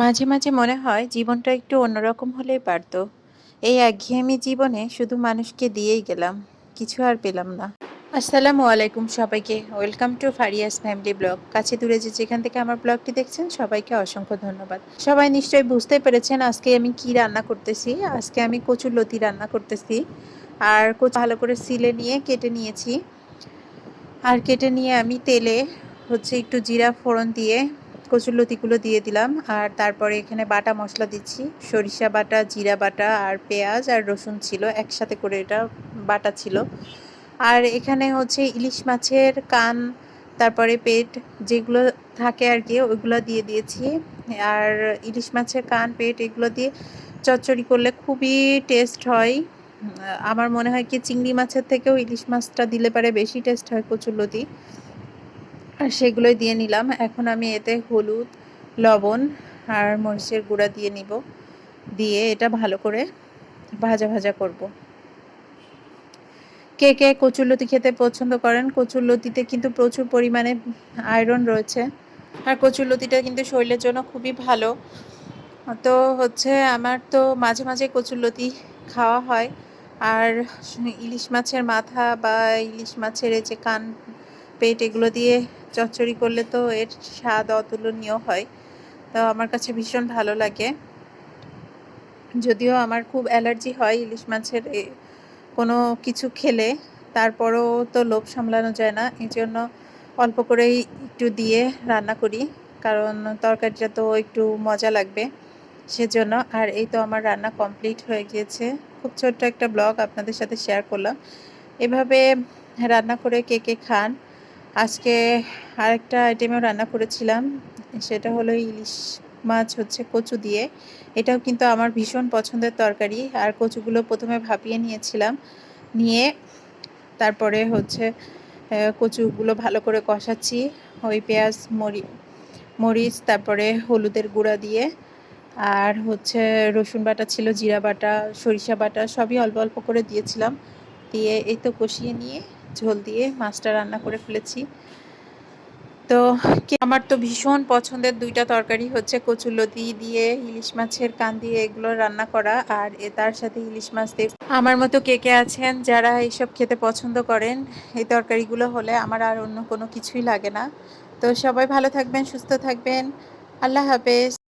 মাঝে মাঝে মনে হয় জীবনটা একটু অন্যরকম হলেই পারতো। এই একঘেয়েমি জীবনে শুধু মানুষকে দিয়েই গেলাম, কিছু আর পেলাম না। আসসালামু আলাইকুম সবাইকে, welcome to Faria's family blog. কাছে দূরে যে যেখান থেকে আমার ব্লগটি দেখছেন, সবাইকে অসংখ্য ধন্যবাদ। সবাই নিশ্চয়ই বুঝতে পেরেছেন আজকে আমি কি রান্না করতেছি। আজকে আমি কচুর লতি রান্না করতেছি আর কচু ভালো করে সিলে নিয়ে কেটে নিয়েছি। আর কেটে নিয়ে আমি তেলে হচ্ছে একটু জিরা ফোড়ন দিয়ে কচুর লতিগুলো দিয়ে দিলাম। আর তারপরে এখানে বাটা মশলা দিচ্ছি। সরিষা বাটা, জিরা বাটা আর পেঁয়াজ আর রসুন ছিল। একসাথে করে এটা বাটা ছিল। আর এখানে হচ্ছে ইলিশ মাছের কান, তারপরে পেট যেগুলো থাকে আর কি, ওইগুলো দিয়ে দিয়েছি। আর ইলিশ মাছের কান, পেট এগুলো দিয়ে চচ্চড়ি করলে খুবই টেস্ট হয়। আমার মনে হয় কি, চিংড়ি মাছের থেকেও ইলিশ মাছটা দিলে পারে বেশি টেস্ট হয় কচুরলতি আর সেগুলোই দিয়ে নিলাম। এখন আমি এতে হলুদ, লবণ আর মরিচের গুঁড়া দিয়ে নিব। দিয়ে এটা ভালো করে ভাজা ভাজা করব। কে কে কচুরলতি খেতে পছন্দ করেন? কচুরলতিতে কিন্তু প্রচুর পরিমাণে আয়রন রয়েছে। আর কচুরলতিটা কিন্তু শরীরের জন্য খুবই ভালো। তো হচ্ছে আমার তো মাঝে মাঝে কচুরলতি খাওয়া হয়। আর ইলিশ মাছের মাথা বা ইলিশ মাছের যে কান পেট এগুলো দিয়ে চচ্চড়ি করলে তো এর স্বাদ অতুলনীয় হয়। তো আমার কাছে ভীষণ ভালো লাগে। যদিও আমার খুব অ্যালার্জি হয় ইলিশ মাছের কোনো কিছু খেলে, তারপরও তো লোভ সামলানো যায় না। এই জন্য অল্প করেই একটু দিয়ে রান্না করি, কারণ তরকারিটা তো একটু মজা লাগবে সেজন্য। আর এই তো আমার রান্না কমপ্লিট হয়ে গিয়েছে। খুব ছোট্ট একটা ব্লগ আপনাদের সাথে শেয়ার করলাম। এভাবে রান্না করে কে কে খান আজকে আরেকটা আইটেমেও রান্না করেছিলাম, সেটা হলো ইলিশ মাছ হচ্ছে কচু দিয়ে। এটাও কিন্তু আমার ভীষণ পছন্দের তরকারি, আর কচুগুলো প্রথমে ভাপিয়ে নিয়েছিলাম, নিয়ে তারপরে হচ্ছে কচুগুলো ভালো করে কষাচ্ছি, ওই পেঁয়াজ, মরি, মরিচ, তারপরে হলুদের গুঁড়া দিয়ে, আর হচ্ছে রসুন বাটা ছিল, জিরা বাটা, সরিষা বাটা, সবই অল্প অল্প করে দিয়েছিলাম, দিয়ে এই তো কষিয়ে নিয়ে ঝোল দিয়ে মাছটা রান্না করে ফেলেছি। তো আমার তো ভীষণ পছন্দের দুইটা তরকারি হচ্ছে কচুলতি দিয়ে ইলিশ মাছের কান দিয়ে এগুলো রান্না করা আর এ তার সাথে ইলিশ মাছ দিয়ে। আমার মতো কে কে আছেন যারা এইসব খেতে পছন্দ করেন, এই তরকারিগুলো হলে আমার আর অন্য কোনো কিছুই লাগে না। তো সবাই ভালো থাকবেন, সুস্থ থাকবেন। আল্লাহ হাফেজ।